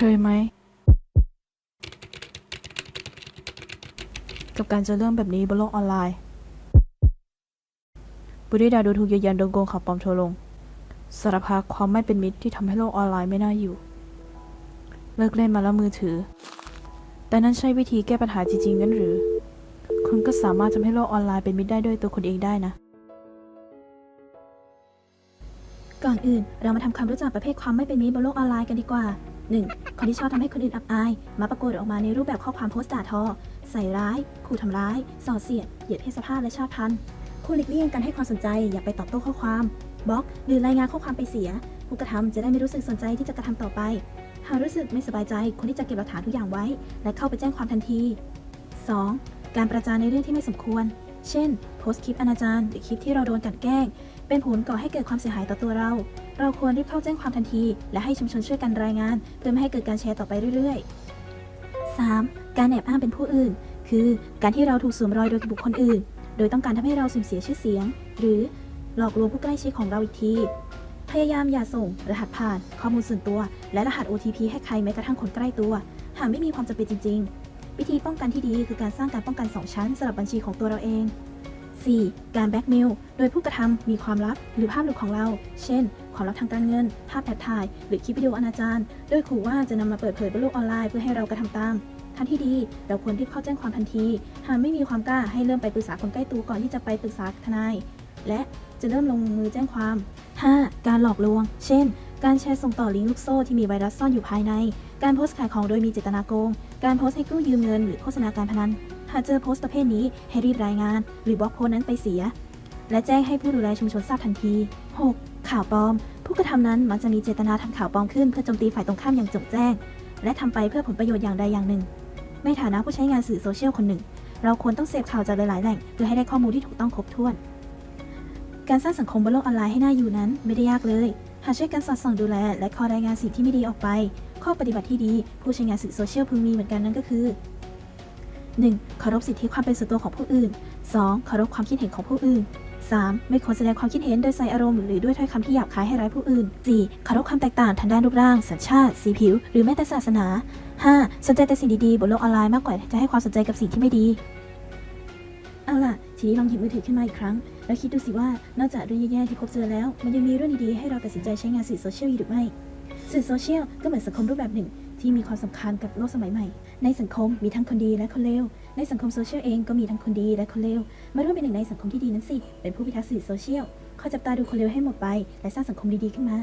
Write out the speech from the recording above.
เคยไหม กับการเจอเรื่องแบบนี้บนโลกออนไลน์บุริดาดูถูกเยียดหยันโดนโกงข่าวปลอมทัวร์ลงสารภาพความไม่เป็นมิตรที่ทำให้โลกออนไลน์ไม่น่าอยู่ เลิกเล่นมาแล้วมือถือ แต่นั่นใช่วิธีแก้ปัญหาจริงๆงั้นหรือ คุณก็สามารถทำให้โลกออนไลน์เป็นมิตรได้ด้วยตัวคุณเองได้นะ ก่อนอื่นเรามาทำความรู้จักประเภทความไม่เป็นมิตรบนโลกออนไลน์กันดีกว่า 1. คนที่ชอบทำให้คนอื่นอับอาย มาปรากฏออกมาในรูปแบบข้อความโพสต์ด่าทอ ใส่ร้ายขู่ทำร้าย ส่อเสียด เหยียดเพศสภาพและชาติพันธุ์ควรหลีกเลี่ยงการให้ความสนใจ อย่าไปตอบโต้ข้อความ บล็อก หรือรายงานข้อความไปเสีย ผู้กระทำจะได้ไม่รู้สึกสนใจที่จะกระทำต่อไป หากรู้สึกไม่สบายใจควรที่จะเก็บหลักฐานทุกอย่างไว้ และเข้าไปแจ้งความทันที 2. การประจานในเรื่องที่ไม่สมควร เช่น โพสต์คลิปอนาจารหรือคลิปที่เราโดนกลันแกล้ง เป็นผลก่อให้เกิดความเสียหายต่อตัวเรา เราควรรีบเข้าแจ้งความทันที และให้ชุมชนช่วยกันรายงาน เพื่อไม่ให้เกิดการแชร์ต่อไปเรื่อย ๆ 3. การแอบอ้างเป็นผู้อื่น คือการที่เราถูกสวมรอยโดยบุคคลอื่น โดยต้องการทำให้เราสูญเสียชื่อเสียง หรือหลอกลวงผู้ใกล้ชิดของเราอีกทีพยายามอย่าส่ง รหัสผ่าน ข้อมูลส่วนตัว และรหัส OTP ให้ใครแม้กระทั่งคนใกล้ตัว หากไม่มีความจำเป็นจริง ๆ วิธีป้องกันที่ดีคือการสร้างการป้องกัน 2 ชั้นสำหรับบัญชีของตัวเราเอง 4. การแบ็กเมลโดยผู้กระทำมีความลับหรือภาพหลุดของเรา เช่น ความลับทางการเงิน ภาพแอบถ่าย หรือคลิปวิดีโออนาจารโดยขู่ว่าจะนำมาเปิดเผยบนโลกออนไลน์เพื่อให้เรากระทำตามทางที่ดี เราควรรีบเข้าแจ้งความทันที หากไม่มีความกล้าให้เริ่มไปปรึกษาคนใกล้ตัวก่อนที่จะไปปรึกษาทนาย และจะเริ่มลงมือแจ้งความ 5. การหลอกลวง เช่น การแชร์ส่งต่อลิงก์ลูกโซ่ที่มีไวรัสซ่อนอยู่ภายใน การโพสต์ขายของโดยมีเจตนาโกง การโพสต์ให้กู้ยืมเงินหรือโฆษณาการพนัน หากเจอโพสต์ประเภทนี้ให้รีบรายงาน หรือบล็อกโพสต์นั้นไปเสีย และแจ้งให้ผู้ดูแลชุมชนทราบทันที 6. ข่าวปลอม ผู้กระทำนั้นมักจะมีเจตนาทำข่าวปลอมขึ้นเพื่อโจมตีฝ่ายตรงข้ามอย่างจงแจ้ง และทำไปเพื่อผลประโยชน์อย่างใดอย่างหนึ่ง ในฐานะผู้ใช้งานสื่อโซเชียลคนหนึ่ง เราควรต้องเสพข่าวจากหลายๆแหล่งเพื่อให้ได้ข้อมูลที่ถูกต้องครบถ้วน การสร้างสังคมบนโลกออนไลน์ให้น่าอยู่นั้นไม่ได้ยากเลย หากช่วยกันสอดส่องดูแล และคอยรายงานสิ่งที่ไม่ดีออกไป ข้อปฏิบัติที่ดี ผู้ใช้งานสื่อโซเชียลพึงมีเหมือนกันนั่นก็คือ 1. เคารพสิทธิความเป็นส่วนตัวของผู้อื่น 2. เคารพความคิดเห็นของผู้อื่น 3. ไม่ควรแสดงความคิดเห็นโดยใส่อารมณ์หรือด้วยถ้อยคำที่หยาบคายให้ร้ายผู้อื่น 4. เคารพความแตกต่างทางด้านรูปร่าง สัญชาติ สีผิว หรือแม้แต่ศาสนา 5. สนใจแต่สิ่งดีๆบนโลกออนไลน์มากกว่าจะให้ความสนใจกับสิ่งที่ไม่ดี เอาล่ะ ทีนี้ลองหยิบมือถือขึ้นมาอีกครั้ง แล้วคิดดูสิว่านอกจากเรื่องแย่ๆที่พบเจอแล้ว มันยังมีเรื่องดีๆ ให้เราตัดสินใจใช้งานสื่อโซเชียลอยู่หรือไม่ สื่อโซเชียลก็เหมือนสังคมรูปแบบหนึ่ง ที่มีความสำคัญกับโลกสมัยใหม่ ในสังคมมีทั้งคนดีและคนเลว ในสังคมโซเชียลเองก็มีทั้งคนดีและคนเลว มาร่วมเป็นหนึ่งในสังคมที่ดีนั้นสิ เป็นผู้พิทักษ์สื่อโซเชียลคอยจับตาดูคนเลวให้หมดไป และสร้างสังคมดีๆขึ้นมา